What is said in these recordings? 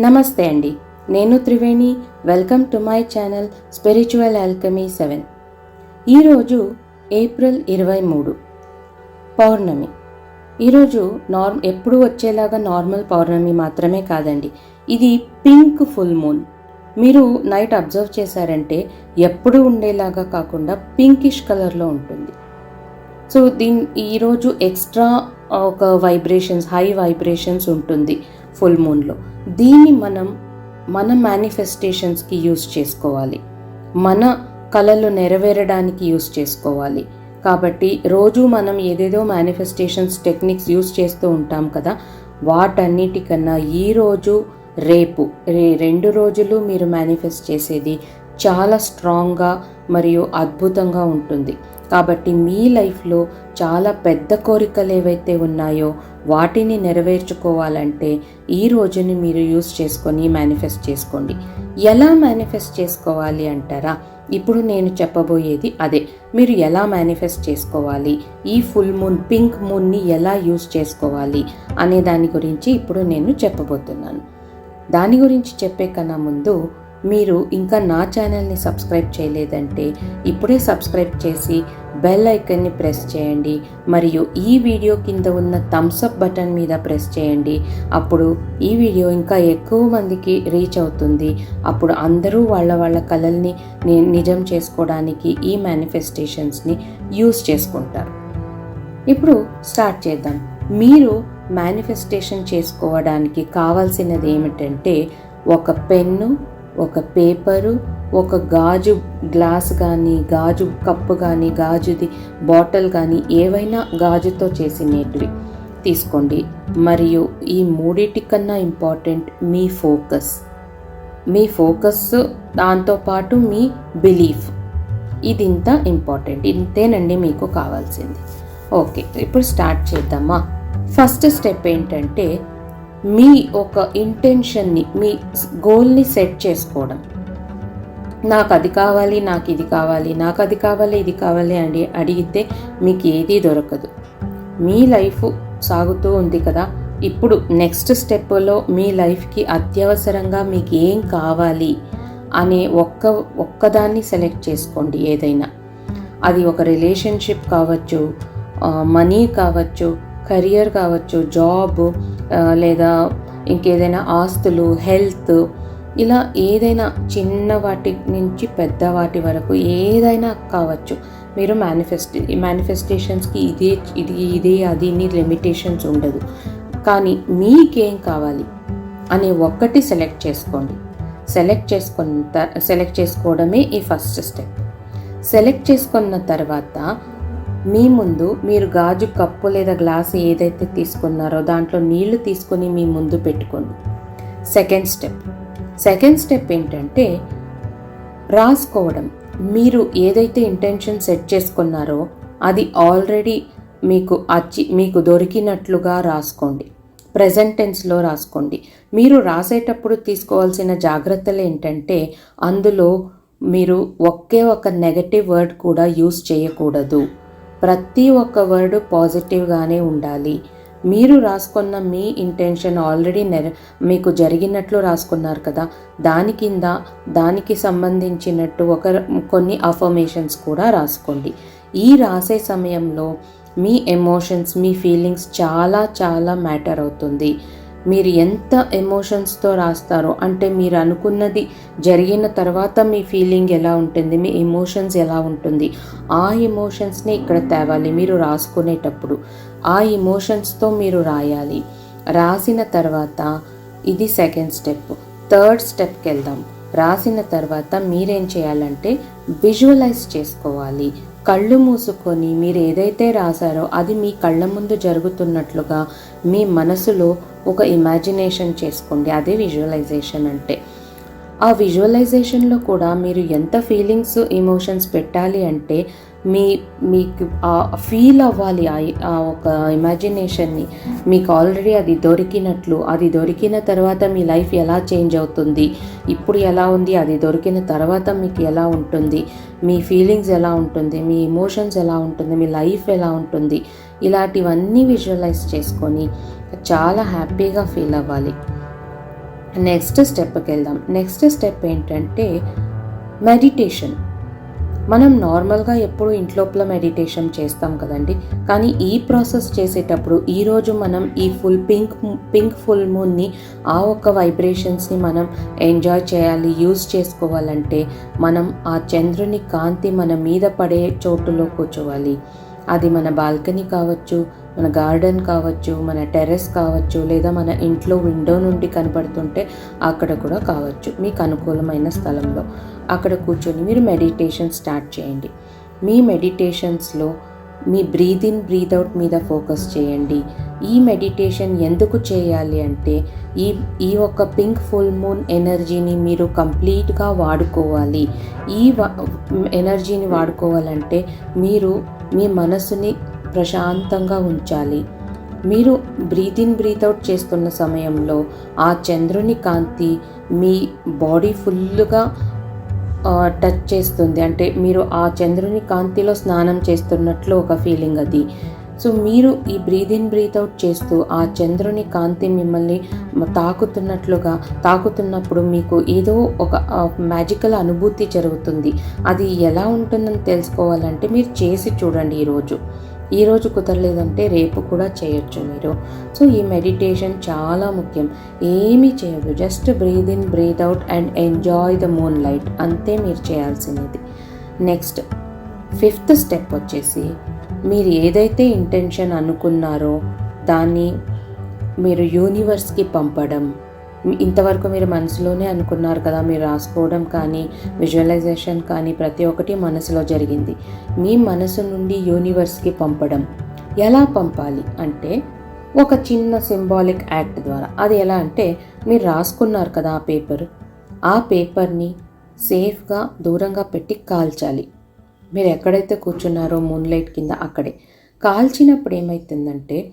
నమస్తే అండి. నేను Triveni. Welcome to my channel spiritual alchemy seven. ఈరోజు ఏప్రిల్ ఇరవై మూడు. పౌర్ణమి. ఈరోజు నార్మ్ ఎప్పుడు వచ్చేలాగా నార్మల్ పౌర్ణమి మాత్రమే కాదండి. ఇది పింక్ ఫుల్ మూన్. మీరు నైట్ అబ్జర్వ్ చేశారంటే ఎప్పుడు ఉండేలాగా కాకుండా పింకిష్ కలర్లో ఉంటుంది. సో దీని ఈరోజు ఎక్స్ట్రా ఒక వైబ్రేషన్స్ హై వైబ్రేషన్స్ ఉంటుంది. ఫుల్ మూన్లో. దీన్ని మనం మన మేనిఫెస్టేషన్స్కి యూస్ చేసుకోవాలి. మన కళలు నెరవేరడానికి యూస్ చేసుకోవాలి. కాబట్టి రోజు మనం ఏదేదో మేనిఫెస్టేషన్స్ టెక్నిక్స్ యూస్ చేస్తూ ఉంటాం కదా వాటన్నిటికన్నా ఈరోజు రేపు రే రెండు రోజులు మీరు మేనిఫెస్ట్ చేసేది చాలా స్ట్రాంగ్గా మరియు అద్భుతంగా ఉంటుంది. కాబట్టి మీ లైఫ్లో చాలా పెద్ద కోరికలు ఏవైతే ఉన్నాయో వాటిని నెరవేర్చుకోవాలంటే ఈ రోజుని మీరు యూస్ చేసుకొని మేనిఫెస్ట్ చేసుకోండి. ఎలా మేనిఫెస్ట్ చేసుకోవాలి అంటారా? ఇప్పుడు నేను చెప్పబోయేది అదే. మీరు ఎలా మేనిఫెస్ట్ చేసుకోవాలి? ఈ ఫుల్ మూన్ పింక్ మూన్ని ఎలా యూస్ చేసుకోవాలి? అనే దాని గురించి ఇప్పుడు నేను చెప్పబోతున్నాను. దాని గురించి చెప్పే కన్నా ముందు మీరు ఇంకా నా ఛానల్ని సబ్స్క్రైబ్ చేయలేదంటే ఇప్పుడే సబ్స్క్రైబ్ చేసి బెల్ ఐకన్ని ప్రెస్ చేయండి. మరియు ఈ వీడియో కింద ఉన్న థమ్స్ అప్ బటన్ మీద ప్రెస్ చేయండి. అప్పుడు ఈ వీడియో ఇంకా ఎక్కువ మందికి రీచ్ అవుతుంది. అప్పుడు అందరూ వాళ్ళ వాళ్ళ కళల్ని నిజం చేసుకోవడానికి ఈ మేనిఫెస్టేషన్స్ని యూస్ చేసుకుంటారు. ఇప్పుడు స్టార్ట్ చేద్దాం. మీరు మేనిఫెస్టేషన్ చేసుకోవడానికి కావాల్సినది ఏమిటంటే ఒక పెన్ను ఒక పేపరు ఒక గాజు గ్లాస్ కానీ గాజు కప్పు కానీ గాజుది బాటిల్ కానీ ఏవైనా గాజుతో చేసినటివి తీసుకోండి. మరియు ఈ మూడిటి కన్నా ఇంపార్టెంట్ మీ ఫోకస్. మీ ఫోకస్ దాంతోపాటు మీ బిలీఫ్. ఇది ఇంత ఇంపార్టెంట్. ఇంతేనండి మీకు కావాల్సింది. ఓకే ఇప్పుడు స్టార్ట్ చేద్దామా? ఫస్ట్ స్టెప్ ఏంటంటే మీ ఒక ఇంటెన్షన్ని మీ గోల్ని సెట్ చేసుకోవడం. నాకు అది కావాలి నాకు ఇది కావాలి నాకు అది కావాలి ఇది కావాలి అని అడిగితే మీకు ఏదీ దొరకదు. మీ లైఫ్ సాగుతూ ఉంది కదా ఇప్పుడు నెక్స్ట్ స్టెప్లో మీ లైఫ్కి అత్యవసరంగా మీకు ఏం కావాలి అనే ఒక్క ఒక్కదాన్ని సెలెక్ట్ చేసుకోండి ఏదైనా. అది ఒక రిలేషన్షిప్ కావచ్చు మనీ కావచ్చు కెరియర్ కావచ్చు జాబ్ లేదా ఇంకేదైనా ఆస్తులు హెల్త్ ఇలా ఏదైనా చిన్న వాటి నుంచి పెద్ద వాటి వరకు ఏదైనా కావచ్చు. మీరు మేనిఫెస్ట్ మేనిఫెస్టేషన్స్కి ఇదే ఇది ఇదే అది నీ లిమిటేషన్స్ ఉండదు. కానీ మీకేం కావాలి అనే ఒక్కటి సెలెక్ట్ చేసుకోండి. సెలెక్ట్ చేసుకున్న త- సెలెక్ట్ చేసుకోవడమే ఈ ఫస్ట్ స్టెప్ సెలెక్ట్ చేసుకున్న తర్వాత మీ ముందు మీరు గాజు కప్పు లేదా గ్లాస్ ఏదైతే తీసుకున్నారో దాంట్లో నీళ్ళు తీసుకొని మీ ముందు పెట్టుకోండి. సెకండ్ స్టెప్ సెకండ్ స్టెప్ ఏంటంటే రాసుకోవడం. మీరు ఏదైతే ఇంటెన్షన్ సెట్ చేసుకున్నారో అది ఆల్రెడీ మీకు అచ్చి మీకు దొరికినట్లుగా రాసుకోండి. ప్రజెంట్ టెన్స్లో రాసుకోండి. మీరు రాసేటప్పుడు తీసుకోవాల్సిన జాగ్రత్తలు ఏంటంటే అందులో మీరు ఒకే ఒక నెగటివ్ వర్డ్ కూడా యూస్ చేయకూడదు. ప్రతి ఒక్క వర్డ్ పాజిటివ్గానే ఉండాలి. మీరు రాసుకున్న మీ ఇంటెన్షన్ ఆల్రెడీ నెర మీకు జరిగినట్లు రాసుకున్నారు కదా దాని కింద దానికి సంబంధించినట్టు ఒక కొన్ని అఫర్మేషన్స్ కూడా రాసుకోండి. ఈ రాసే సమయంలో మీ ఎమోషన్స్ మీ ఫీలింగ్స్ చాలా చాలా మ్యాటర్ అవుతుంది. మీరు ఎంత ఎమోషన్స్తో రాస్తారో అంటే మీరు అనుకున్నది జరిగిన తర్వాత మీ ఫీలింగ్ ఎలా ఉంటుంది మీ ఎమోషన్స్ ఎలా ఉంటుంది ఆ ఎమోషన్స్ని ఇక్కడ తేవాలి. మీరు రాసుకునేటప్పుడు ఆ ఎమోషన్స్తో మీరు రాయాలి. రాసిన తర్వాత ఇది సెకండ్ స్టెప్ థర్డ్ స్టెప్కి వెళ్దాం. రాసిన తర్వాత మీరేం చేయాలంటే విజువలైజ్ చేసుకోవాలి. కళ్ళు మూసుకొని మీరు ఏదైతే రాశారో అది మీ కళ్ళ ముందు జరుగుతున్నట్లుగా మీ మనసులో ఒక ఇమాజినేషన్ చేసుకోండి అదే విజువలైజేషన్ అంటే. ఆ విజువలైజేషన్లో కూడా మీరు ఎంత ఫీలింగ్స్ ఎమోషన్స్ పెట్టాలి అంటే మీ మీకు ఆ ఫీల్ అవ్వాలి ఆ- ఆ ఒక ఇమాజినేషన్ని మీకు ఆల్రెడీ అది దొరికినట్లు అది దొరికిన తర్వాత మీ లైఫ్ ఎలా చేంజ్ అవుతుంది ఇప్పుడు ఎలా ఉంది అది దొరికిన తర్వాత మీకు ఎలా ఉంటుంది మీ ఫీలింగ్స్ ఎలా ఉంటుంది మీ ఎమోషన్స్ ఎలా ఉంటుంది మీ లైఫ్ ఎలా ఉంటుంది. ఇలాంటివన్నీ విజువలైజ్ చేసుకొని చాలా హ్యాపీగా ఫీల్ అవ్వాలి. నెక్స్ట్ స్టెప్కి వెళ్దాం నెక్స్ట్ స్టెప్ ఏంటంటే మెడిటేషన్ మనం నార్మల్గా ఎప్పుడు ఇంట్లోపల మెడిటేషన్ చేస్తాం కదండి. కానీ ఈ ప్రాసెస్ చేసేటప్పుడు ఈరోజు మనం ఈ ఫుల్ పింక్ పింక్ ఫుల్ మూన్ని ఆ ఒక్క వైబ్రేషన్స్ని మనం ఎంజాయ్ చేయాలి యూజ్ చేసుకోవాలంటే మనం ఆ చంద్రుని కాంతి మన మీద పడే చోటులో కూర్చోవాలి. అది మన బాల్కనీ కావచ్చు మన గార్డెన్ కావచ్చు మన టెర్రస్ కావచ్చు లేదా మన ఇంట్లో విండో నుండి కనపడుతుంటే అక్కడ కూడా కావచ్చు. మీకు అనుకూలమైన స్థలంలో అక్కడ కూర్చొని మీరు మెడిటేషన్ స్టార్ట్ చేయండి. మీ మెడిటేషన్స్లో మీ బ్రీత్ ఇన్ బ్రీత్ అవుట్ మీద ఫోకస్ చేయండి. ఈ మెడిటేషన్ ఎందుకు చేయాలి అంటే ఈ ఈ ఒక్క పింక్ ఫుల్ మూన్ ఎనర్జీని మీరు కంప్లీట్గా వాడుకోవాలి. ఈ ఎనర్జీని వాడుకోవాలంటే మీరు మీ మనసుని ప్రశాంతంగా ఉంచాలి. మీరు బ్రీత్ ఇన్ బ్రీత్ అవుట్ చేస్తున్న సమయంలో ఆ చంద్రుని కాంతి మీ బాడీ ఫుల్గా టచ్ చేస్తుంది. అంటే మీరు ఆ చంద్రుని కాంతిలో స్నానం చేస్తున్నట్లు ఒక ఫీలింగ్ అది. సో మీరు ఈ బ్రీత్ ఇన్ బ్రీత్ అవుట్ చేస్తూ ఆ చంద్రుని కాంతి మిమ్మల్ని తాకుతున్నట్లుగా తాకుతున్నప్పుడు మీకు ఏదో ఒక మ్యాజికల్ అనుభూతి జరుగుతుంది. అది ఎలా ఉంటుందని తెలుసుకోవాలంటే మీరు చేసి చూడండి ఈరోజు. ఈరోజు కుదరలేదంటే రేపు కూడా చేయొచ్చు మీరు. సో ఈ మెడిటేషన్ చాలా ముఖ్యం. ఏమీ చేయదు just breathe in breathe out and enjoy the moonlight. అంతే మీరు చేయాల్సినది. నెక్స్ట్ ఫిఫ్త్ స్టెప్ వచ్చేసి మీరు ఏదైతే ఇంటెన్షన్ అనుకున్నారో దాన్ని మీరు యూనివర్స్కి పంపడం. ఇంతవరకు మీరు మనసులోనే అనుకున్నారు కదా మీరు రాసుకోవడం కానీ విజువలైజేషన్ కానీ ప్రతి ఒక్కటి మనసులో జరిగింది. మీ మనసు నుండి యూనివర్స్కి పంపడం. ఎలా పంపాలి అంటే ఒక చిన్న సింబాలిక్ యాక్ట్ ద్వారా. అది ఎలా అంటే మీరు రాసుకున్నారు కదా ఆ పేపర్ ఆ పేపర్ని సేఫ్గా దూరంగా పెట్టి కాల్చాలి. మీరు ఎక్కడైతే కూర్చున్నారో మూన్లైట్ కింద అక్కడే. కాల్చినప్పుడు ఏమవుతుందంటే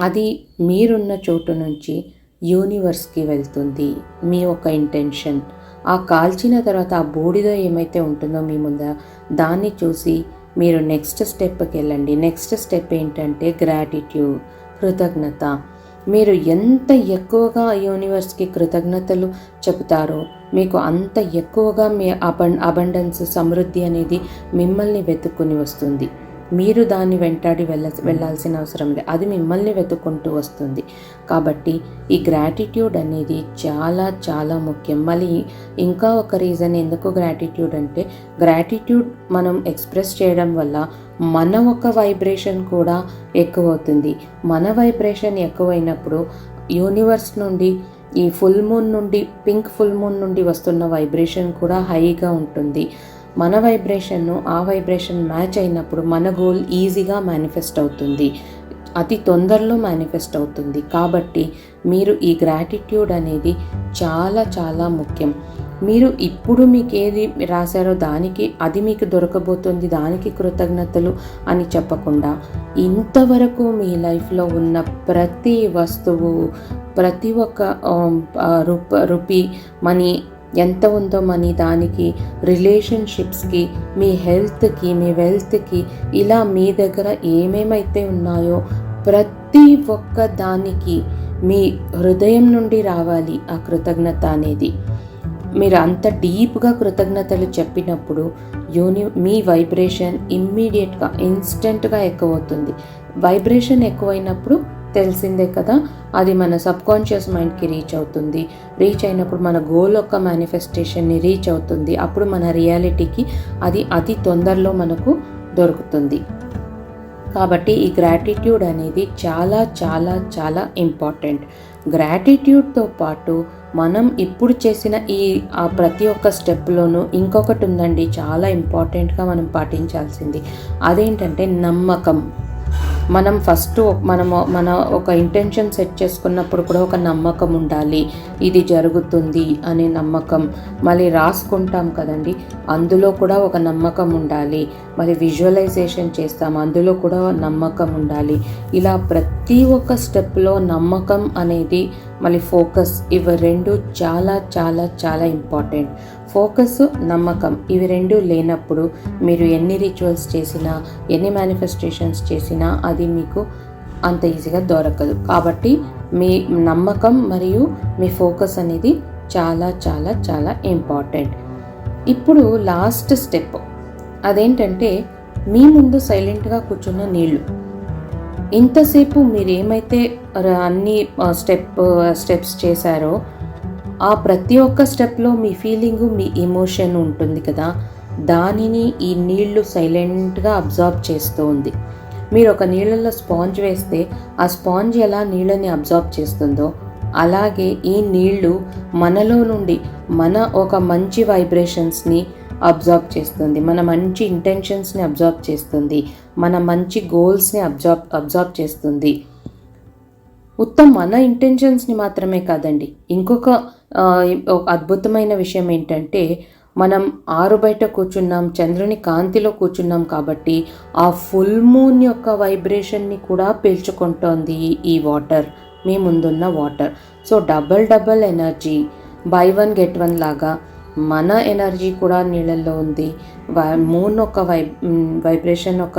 అది మీరున్న చోటు నుంచి యూనివర్స్కి వెళ్తుంది మీ ఒక ఇంటెన్షన్. ఆ కాల్చిన తర్వాత ఆ బూడిద ఏమైతే ఉంటుందో మీ ముందర దాన్ని చూసి మీరు నెక్స్ట్ స్టెప్కి వెళ్ళండి. నెక్స్ట్ స్టెప్ ఏంటంటే గ్రాటిట్యూడ్ కృతజ్ఞత. మీరు ఎంత ఎక్కువగా యూనివర్స్కి కృతజ్ఞతలు చెబుతారో మీకు అంత ఎక్కువగా మీ అబం అబండెన్స్ సమృద్ధి అనేది మిమ్మల్ని వెతుక్కుని వస్తుంది. మీరు దాన్ని వెంటాడి వెళ్ళ వెళ్ళాల్సిన అవసరం లేదు. అది మిమ్మల్ని వెతుక్కుంటూ వస్తుంది. కాబట్టి ఈ గ్రాటిట్యూడ్ అనేది చాలా చాలా ముఖ్యం. మళ్ళీ ఇంకా ఒక రీజన్ ఎందుకు గ్రాటిట్యూడ్ అంటే గ్రాటిట్యూడ్ మనం ఎక్స్ప్రెస్ చేయడం వల్ల మన ఒక వైబ్రేషన్ కూడా ఎక్కువ అవుతుంది మన వైబ్రేషన్ ఎక్కువైనప్పుడు యూనివర్స్ నుండి ఈ ఫుల్ మూన్ నుండి పింక్ ఫుల్ మూన్ నుండి వస్తున్న వైబ్రేషన్ కూడా హైగా ఉంటుంది. మన వైబ్రేషన్ను ఆ వైబ్రేషన్ మ్యాచ్ అయినప్పుడు మన గోల్ ఈజీగా మేనిఫెస్ట్ అవుతుంది. అతి తొందరలో మేనిఫెస్ట్ అవుతుంది. కాబట్టి మీరు ఈ గ్రాటిట్యూడ్ అనేది చాలా చాలా ముఖ్యం. మీరు ఇప్పుడు మీకు ఏది రాశారో దానికి అది మీకు దొరకబోతుంది దానికి కృతజ్ఞతలు అని చెప్పకుండా ఇంతవరకు మీ లైఫ్లో ఉన్న ప్రతి వస్తువు ప్రతి ఒక్క రూప రూపీ మనీ ఎంత ఉందో మనీ దానికి రిలేషన్షిప్స్కి మీ హెల్త్కి మీ వెల్త్కి ఇలా మీ దగ్గర ఏమేమైతే ఉన్నాయో ప్రతి ఒక్క దానికి మీ హృదయం నుండి రావాలి ఆ కృతజ్ఞత అనేది. మీరు అంత డీప్గా కృతజ్ఞతలు చెప్పినప్పుడు యూని మీ వైబ్రేషన్ ఇమ్మీడియట్గా ఇన్స్టెంట్గా ఎక్కువ అవుతుంది వైబ్రేషన్ ఎక్కువైనప్పుడు తెలిసిందే కదా అది మన సబ్ కాన్షియస్ మైండ్కి రీచ్ అవుతుంది. రీచ్ అయినప్పుడు మన గోల్ యొక్క మేనిఫెస్టేషన్ని రీచ్ అవుతుంది. అప్పుడు మన రియాలిటీకి అది అతి తొందరలో మనకు దొరుకుతుంది. కాబట్టి ఈ గ్రాటిట్యూడ్ అనేది చాలా చాలా చాలా ఇంపార్టెంట్ గ్రాటిట్యూడ్తో పాటు మనం ఇప్పుడు చేసిన ఈ ఆ ప్రతి ఒక్క స్టెప్లోనూ ఇంకొకటి ఉందండి చాలా ఇంపార్టెంట్గా మనం పాటించాల్సింది. అదేంటంటే నమ్మకం. మనం ఫస్ట్ మనము మన ఒక ఇంటెన్షన్ సెట్ చేసుకున్నప్పుడు కూడా ఒక నమ్మకం ఉండాలి. ఇది జరుగుతుంది అనే నమ్మకం మళ్ళీ రాసుకుంటాం కదండి. అందులో కూడా ఒక నమ్మకం ఉండాలి. మరి విజువలైజేషన్ చేస్తాం అందులో కూడా నమ్మకం ఉండాలి. ఇలా ప్రతి ఒక్క స్టెప్లో నమ్మకం అనేది మళ్ళీ ఫోకస్ ఇవి రెండు చాలా చాలా చాలా ఇంపార్టెంట్ ఫోకస్ నమ్మకం ఇవి రెండు లేనప్పుడు మీరు ఎన్ని రిచువల్స్ చేసినా ఎన్ని మేనిఫెస్టేషన్స్ చేసినా అది మీకు అంత ఈజీగా దొరకదు. కాబట్టి మీ నమ్మకం మరియు మీ ఫోకస్ అనేది చాలా చాలా చాలా ఇంపార్టెంట్. ఇప్పుడు లాస్ట్ స్టెప్. అదేంటంటే మీ ముందు సైలెంట్గా కూర్చున్న నీళ్ళు ఇంతసేపు మీరు ఏమైతే అన్ని స్టెప్ స్టెప్స్ చేశారో ఆ ప్రతి ఒక్క స్టెప్లో మీ ఫీలింగు మీ ఎమోషన్ ఉంటుంది కదా. దానిని ఈ నీళ్ళు సైలెంట్గా అబ్జార్బ్ చేస్తూ ఉంది. మీరు ఒక నీళ్ళల్లో స్పాంజ్ వేస్తే ఆ స్పాంజ్ ఎలా నీళ్ళని అబ్జార్బ్ చేస్తుందో అలాగే ఈ నీళ్ళు మనలో నుండి మన ఒక మంచి వైబ్రేషన్స్ని అబ్జార్బ్ చేస్తుంది. మన మంచి ఇంటెన్షన్స్ని అబ్జార్బ్ చేస్తుంది. మన మంచి గోల్స్ని అబ్జార్బ్ అబ్జార్బ్ చేస్తుంది. ఉత్తమ్ మన ఇంటెన్షన్స్ని మాత్రమే కాదండి. ఇంకొక అద్భుతమైన విషయం ఏంటంటే మనం ఆరు బయట కూర్చున్నాం చంద్రుని కాంతిలో కూర్చున్నాం కాబట్టి ఆ ఫుల్ మూన్ యొక్క వైబ్రేషన్ని కూడా పీల్చుకుంటోంది ఈ- వాటర్ మీ ముందున్న water so double double energy buy one get one లాగా మన ఎనర్జీ కూడా నీళ్ళల్లో ఉంది. వై- మూన్ ఒక వై వైబ్రేషన్ ఒక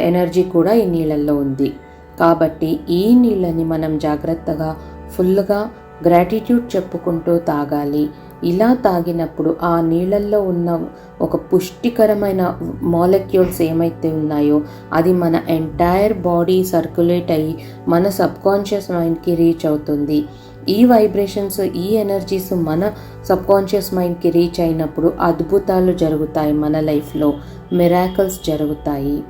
ఎనర్జీ కూడా ఈ నీళ్ళల్లో ఉంది. కాబట్టి ఈ నీళ్ళని మనం జాగ్రత్తగా ఫుల్గా గ్రాటిట్యూడ్ చెప్పుకుంటూ తాగాలి. ఇలా తాగినప్పుడు ఆ నీళ్ళల్లో ఉన్న ఒక పుష్టికరమైన మాలిక్యూల్స్ ఏమైతే ఉన్నాయో అది మన ఎంటైర్ బాడీ సర్క్యులేట్ అయ్యి మన సబ్కాన్షియస్ మైండ్కి రీచ్ అవుతుంది. ఈ వైబ్రేషన్స్ ఈ ఎనర్జీస్ మన సబ్కాన్షియస్ మైండ్కి రీచ్ అయినప్పుడు అద్భుతాలు జరుగుతాయి మన లైఫ్లో. మిరాకల్స్ జరుగుతాయి.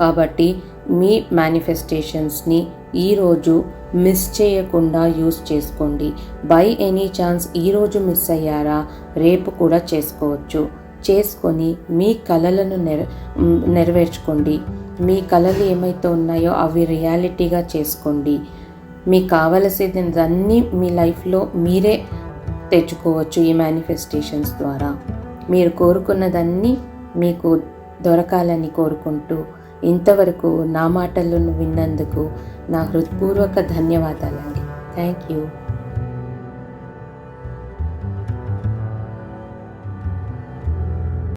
కాబట్టి మీ మేనిఫెస్టేషన్స్ని ఈరోజు మిస్ చేయకుండా యూస్ చేసుకోండి. బై ఎనీ ఛాన్స్ ఈరోజు మిస్ అయ్యారా? రేపు కూడా చేసుకోవచ్చు. చేసుకొని మీ కలలను నెర నెరవేర్చుకోండి. మీ కళలు ఏమైతే ఉన్నాయో అవి రియాలిటీగా చేసుకోండి. మీకు కావలసినదన్నీ మీ లైఫ్లో మీరే తెచ్చుకోవచ్చు ఈ మేనిఫెస్టేషన్స్ ద్వారా. మీరు కోరుకున్నదన్నీ మీకు దొరకాలని కోరుకుంటూ ఇంతవరకు నా మాటలను విన్నందుకు నా హృత్పూర్వక ధన్యవాదాలండి. Thank you.